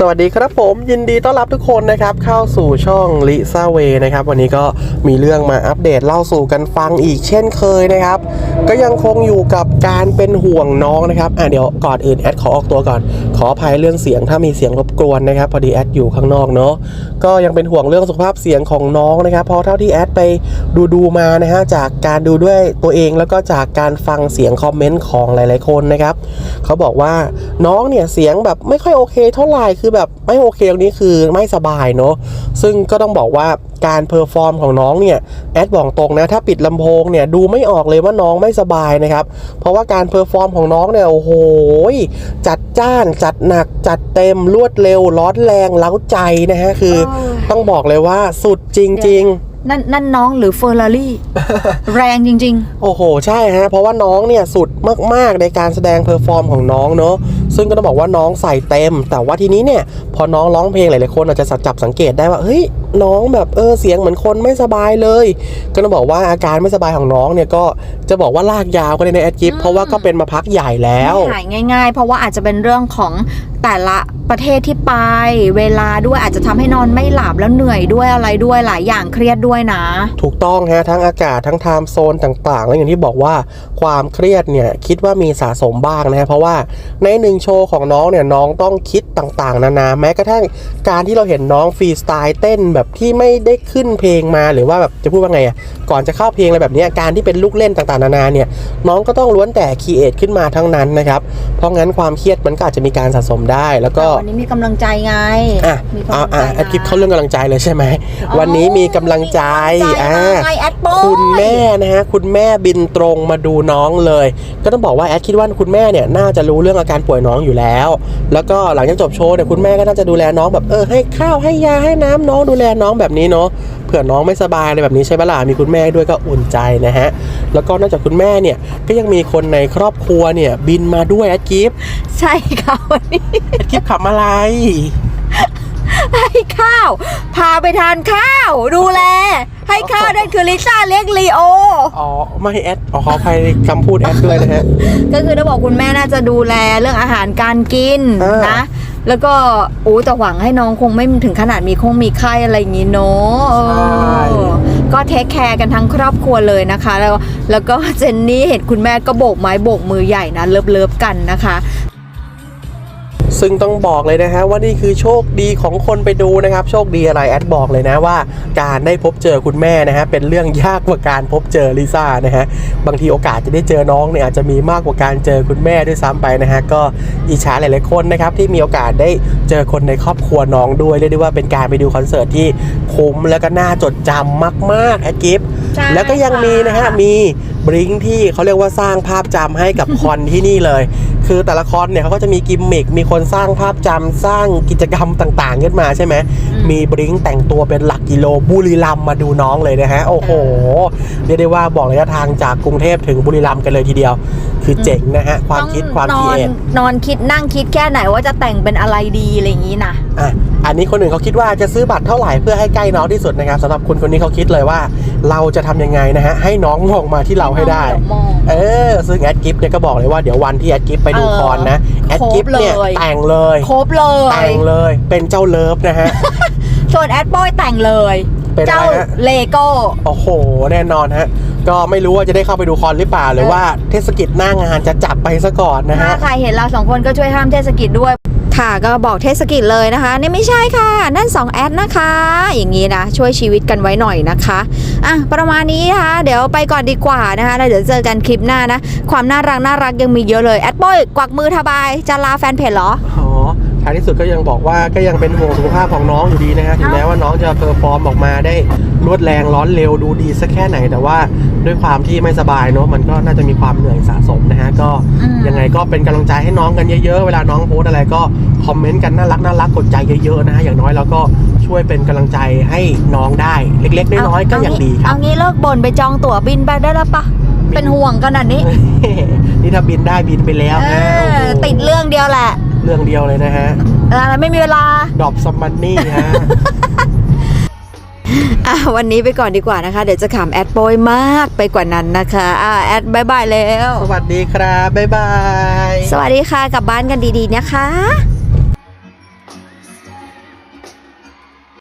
สวัสดีครับผมยินดีต้อนรับทุกคนนะครับเข้าสู่ช่องลิซ่าเวนะครับวันนี้ก็มีเรื่องมาอัปเดตเล่าสู่กันฟังอีกเช่นเคยนะครับ ก็ยังคงอยู่กับการเป็นห่วงน้องนะครับอะเดี๋ยวก่อนอื่นแอดขอออกตัวก่อน ขออภัยเรื่องเสียงถ้ามีเสียงรบกวนนะครับพอดีแอดอยู่ข้างนอกเนาะก็ยังเป็นห่วงเรื่องสุขภาพเสียงของน้องนะครับเพราะเท่าที่แอดไปดูดูมานะฮะจากการดูด้วยตัวเองแล้วก็จากการฟังเสียงคอมเมนต์ของหลาย ๆคนนะครับเขาบอกว่า น้องเนี่ยเสียงแบบไม่ค่อยโอเคเท่าไหร่คือแบบไม่โอเคตรงนี้คือไม่สบายเนาะซึ่งก็ต้องบอกว่าการเพอร์ฟอร์มของน้องเนี่ยแอดบอกตรงนะถ้าปิดลำโพงเนี่ยดูไม่ออกเลยว่าน้องไม่สบายนะครับ เพราะว่าการเพอร์ฟอร์มของน้องเนี่ยโอ้โหจัดจ้านจัดหนักจัดเต็มรวดเร็วร้อนแรงเล้าใจนะฮะคือเออต้องบอกเลยว่าสุดจริง ๆนั่นนั่นน้องหรือเฟอร์รารี่แรงจริงโอ้โห ใช่ฮะ เพราะว่าน้องเนี่ยสุดมาก ๆ ในการแสดงเพอร์ฟอร์มของน้องเนอะ ซึ่งก็ต้องบอกว่าน้องใส่เต็ม แต่ว่าทีนี้เนี่ยพอน้องร้องเพลงหลายๆคนอาจจะจับสังเกตได้ว่าเฮ้ยน้องแบบเออเสียงเหมือนคนไม่สบายเลย ก็ต้องบอกว่าอาการไม่สบายของน้องเนี่ยก็จะบอกว่าลากยาวก็ได้ในแอดกิฟเพราะว่าก็เป็นมาพักใหญ่แล้วหายง่าย ๆ เพราะว่าอาจจะเป็นเรื่องของ แต่ละประเทศที่ไป เวลาด้วยอาจจะทำให้นอนไม่หลับแล้วเหนื่อยด้วยอะไรด้วยหลายอย่างเครียดด้วยนะ ถูกต้องฮะทั้งอากาศทั้งไทม์โซนต่างๆ แล้วอย่างที่บอกว่าความเครียดเนี่ยคิดว่ามีสะสมบ้างนะฮะเพราะว่าในหนึ่งโชว์ของน้องเนี่ยน้องต้องคิดต่างๆ นานาแม้กระทั่งการที่เราเห็นน้องฟรีสไตล์เต้นแบบที่ไม่ได้ขึ้นเพลงมาหรือว่าแบบจะพูดว่าไงอะก่อนจะเข้าเพลงอะไรแบบนี้การที่เป็นลูกเล่นต่างๆ นานาเนี่ยน้องก็ต้องล้วนแต่คีเอทขึ้นมาทั้งนั้นนะครับเพราะงั้นความเครียดมันก็อาจจะมีการสะสมได้ แล้วก็วันนี้มีกำลังใจไงอะมีเอากำลังใจอะแอดคลิปเข้าเรื่องกำลังใจเลยใช่ไหมอ๋อวันนี้มีกำลังใจมีกำลังใจอ่ามาไงแอดโป้ยคุณแม่นะฮะคุณแม่บินตรงมาดูน้องเลย ก็ต้องบอกว่าแอดคิดว่าคุณแม่เนี่ยน่าจะรู้เรื่องอาการป่วยน้องอยู่แล้ว แล้วก็หลังจากจบโชว์เนี่ยคุณแม่ก็น่าจะดูแลน้องแบบเออให้ข้าวให้ยาให้น้ำน้องดูแลน้องแบบนี้เนาะ เผื่อน้องไม่สบายอะไรแบบนี้ใช่ปะล่ะมีคุณแม่ด้วยก็อุ่นใจนะฮะแล้วก็นอกจากคุณแม่เนี่ยก็ยังมีคนในครอบครัวเนี่ยบินมาด้วยแอดกิฟใช่ค่ะวันนี้แอดกิฟขับอะไรให้ข้าว พาไปทานข้าว ดูแล ให้ข้าวนั่นคือลิซ่าเลี้ยงลีโอ อ๋อ ไม่แอดอ๋อขออภัยคำพูดแอดด้วยนะฮะ ก็คือจะบอกคุณแม่น่าจะดูแลเรื่องอาหารการกินเออนะ แล้วก็โอ้แต่หวังให้น้องคงไม่ถึงขนาดมีคงมีไข้อะไรอย่างงี้เนาะเออก็เทคแคร์กันทั้งครอบครัวเลยนะคะ แล้วแล้วก็เจนนี่เห็นคุณแม่ก็โบกไม้โบกมือใหญ่นะเลิฟเลิฟๆกันนะคะ ซึ่งต้องบอกเลยนะฮะว่านี่คือโชคดีของคนไปดูนะครับ โชคดีอะไรแอดบอกเลยนะว่า การได้พบเจอคุณแม่นะฮะเป็นเรื่องยากกว่าการพบเจอลิซ่านะฮะบางทีโอกาสจะได้เจอน้องเนี่ยอาจจะมีมากกว่าการเจอคุณแม่ด้วยซ้ำไปนะฮะก็อิจฉาหลายๆคนนะครับที่มีโอกาสได้เจอคนในครอบครัวน้องด้วยเรียกได้ว่าเป็นการไปดูคอนเสิร์ตที่คุ้มแล้วก็น่าจดจำมากๆแอดกิฟใช่แล้วก็ยังมีนะฮะค่ะมี บริงที่เขาเรียกว่าสร้างภาพจำให้กับคอนที่นี่เลย คือแต่ละคอนเนี่ยเขาก็จะมีกิมมิคมีคนสร้างภาพจำสร้างกิจกรรมต่างๆขึ้นมาใช่ไหมมีบริงแต่งตัวเป็นหลักกิโลบุรีรัมย์มาดูน้องเลยนะฮะโอ้โหเรียกได้ว่าบอกระยะทางจากกรุงเทพถึงบุรีรัมย์กันเลยทีเดียว คือเจ๋งนะฮะ ความคิดความนคิอนเอทนอนคิดนั่งคิดแค่ไหนว่าจะแต่งเป็นอะไรดีอะไรอย่างนี้นะอะอันนี้คนอื่นเขาคิดว่าจะซื้อบัตรเท่าไหร่เพื่อให้ใกล้น้องที่สุดนะครับสำหรับคุณคนนี้เขาคิดเลยว่า เราจะทำยังไงนะฮะให้น้องมองมาที่เราให้ได้มองเออซึ่งแอดกิฟเนี่ยก็บอกเลยว่าเดี๋ยววันที่แอดกิฟไปดูเออคอนนะแอดกิฟเนี่ยครบเลยแต่งเลยครบเลยแต่งเลยเป็นเจ้าเลิฟนะฮะส่วนแอดบอยแต่งเลยเป็นอะไรเจ้าฮะเลโก้โอ้โห แน่นอนฮะ ก็ไม่รู้ว่าจะได้เข้าไปดูคอนหรือเปล่าหรือว่าเทศกิจหน้างานจะจัดไปซะก่อนนะถ้าฮะ ใครเห็นเราสองคนก็ช่วยห้ามเทศกิจด้วย ค่ะก็บอกเทศกิจเลยนะคะนี่ไม่ใช่ค่ะ นั่น 2 แอดนะคะ อย่างนี้นะช่วยชีวิตกันไว้หน่อยนะคะอะประมาณนี้นะคะเดี๋ยวไปก่อนดีกว่านะคะแล้วเดี๋ยวเจอกันคลิปหน้านะ ความน่ารักน่ารักยังมีเยอะเลย แอดบอยกวักมือทบายจะลาแฟนเพจเหรออ๋อ ท้ายที่สุดก็ยังบอกว่าก็ยังเป็นห่วงสุขภาพของน้องอยู่ดีนะฮะถึงแม้ว่าน้องจะเพอร์ฟอร์มออกมาได้รวดแรงร้อนเร็วดูดีสักแค่ไหน แต่ว่าด้วยความที่ไม่สบายเนอะมันก็น่าจะมีความเหนื่อยสะสมนะฮะก็อืมยังไงก็เป็นกำลังใจให้น้องกันเยอะๆ เวลาน้องโพสต์อะไรก็คอมเมนต์กันน่ารักน่ารักกดใจเยอะๆนะฮะอย่างน้อยเราก็ช่วยเป็นกำลังใจให้น้องได้เล็กๆน้อยๆก็ยังดีครับ เอางี้เลิกบ่นไปจองตั๋วบินไปได้แล้วปะบินเป็นห่วงขนาดนี้ นี่ถ้าบินได้บินไปแล้วเอนะอโอ้โห ติดเรื่องเดียวแหละเรื่องเดียวเลยนะฮะอะไรไม่มีเวลาดอบซัมมันนี่ฮะอะวันนี้ไปก่อนดีกว่านะคะ เดี๋ยวจะขำแอดโปยมากไปกว่านั้นนะคะอะแอดบายบายแล้ว สวัสดีครับบ๊ายบาย สวัสดีค่ะกลับบ้านกันดีๆนะคะ